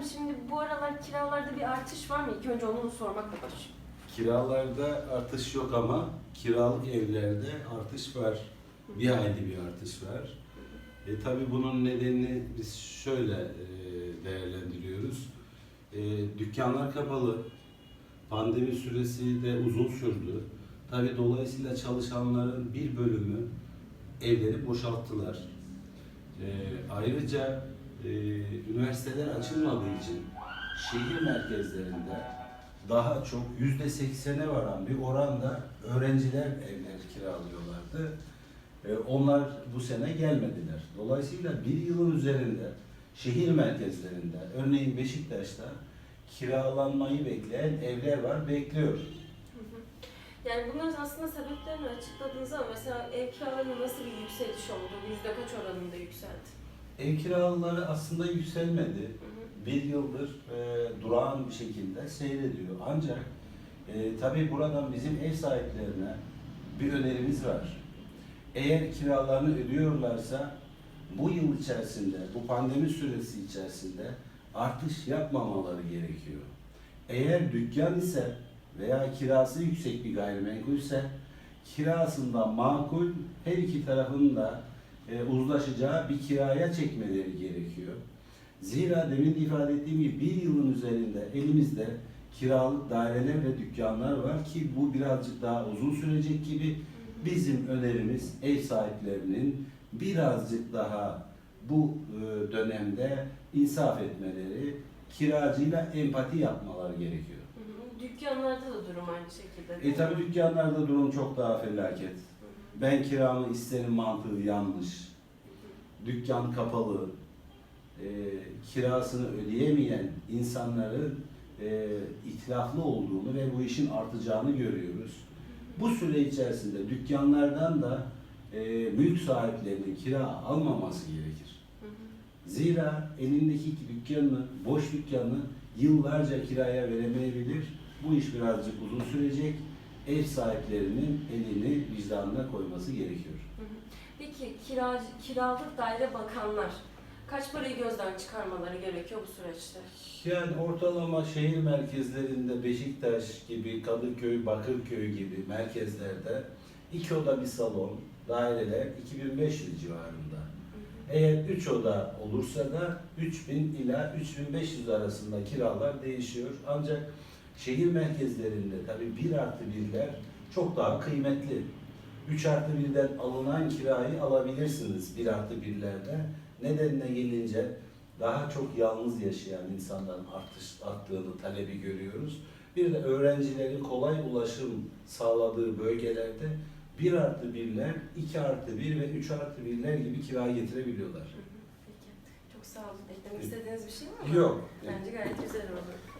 efendim şimdi bu aralar kiralarda bir artış var mı? İlk önce onu sormakla başlayayım. Kiralarda artış yok ama kiralık evlerde artış var. Bir hayli bir artış var. E, tabii bunun nedenini biz şöyle e, değerlendiriyoruz. E, dükkanlar kapalı. Pandemi süresi de uzun sürdü. Tabii dolayısıyla çalışanların bir bölümü evleri boşalttılar. E, ayrıca e, üniversiteler açılmadığı için şehir merkezlerinde daha çok yüzde seksene varan bir oranda öğrenciler evler kiralıyorlardı. E, onlar bu sene gelmediler. Dolayısıyla bir yılın üzerinde şehir merkezlerinde, örneğin Beşiktaş'ta kiralanmayı bekleyen evler var, bekliyor. Yani bunların aslında sebeplerini açıkladınız ama mesela ev kiralarında nasıl bir yükseliş oldu? Yüzde kaç oranında yükseldi? Ev kiraları aslında yükselmedi. Hı hı. bir yıldır e, durağan bir şekilde seyrediyor. Ancak e, tabii buradan bizim ev sahiplerine bir önerimiz var. Eğer kiralarını ödüyorlarsa bu yıl içerisinde, bu pandemi süresi içerisinde artış yapmamaları gerekiyor. Eğer dükkan ise veya kirası yüksek bir gayrimenkulse kirasından makul her iki tarafın da e, uzlaşacağı bir kiraya çekmeleri gerekiyor. Zira demin de ifade ettiğim gibi bir yılın üzerinde elimizde kiralık daireler ve dükkanlar var ki bu birazcık daha uzun sürecek gibi bizim önerimiz ev sahiplerinin birazcık daha bu e, dönemde insaf etmeleri, kiracıyla empati yapmaları gerekiyor. Dükkanlarda da durum aynı şekilde. E tabi dükkanlarda durum çok daha felaket. Ben kiramı isterim mantığı yanlış. Dükkan kapalı. E, kirasını ödeyemeyen insanların e, itilaflı olduğunu ve bu işin artacağını görüyoruz. Bu süre içerisinde dükkanlardan da e, mülk sahiplerinin kira almaması gerekir. Zira elindeki dükkanını, boş dükkanını yıllarca kiraya veremeyebilir. Bu iş birazcık uzun sürecek. Ev sahiplerinin elini vicdanına koyması gerekiyor. Peki kiracı, kiralık daire bakanlar kaç parayı gözden çıkarmaları gerekiyor bu süreçte? Yani ortalama şehir merkezlerinde Beşiktaş gibi, Kadıköy, Bakırköy gibi merkezlerde iki oda bir salon daireler 2500 civarında. Eğer 3 oda olursa da 3000 ila 3500 arasında kiralar değişiyor. Ancak şehir merkezlerinde tabii 1 artı 1'ler çok daha kıymetli. 3 artı 1'den alınan kirayı alabilirsiniz 1 artı 1'lerde. Nedenine gelince daha çok yalnız yaşayan insanların artış, arttığını talebi görüyoruz. Bir de öğrencilerin kolay ulaşım sağladığı bölgelerde 1 artı 1'ler, 2 artı 1 ve 3 artı 1'ler gibi kiraya getirebiliyorlar. Peki. Çok sağ olun. Eklemek istediğiniz bir şey var mı? Yok. Bence gayet güzel oldu.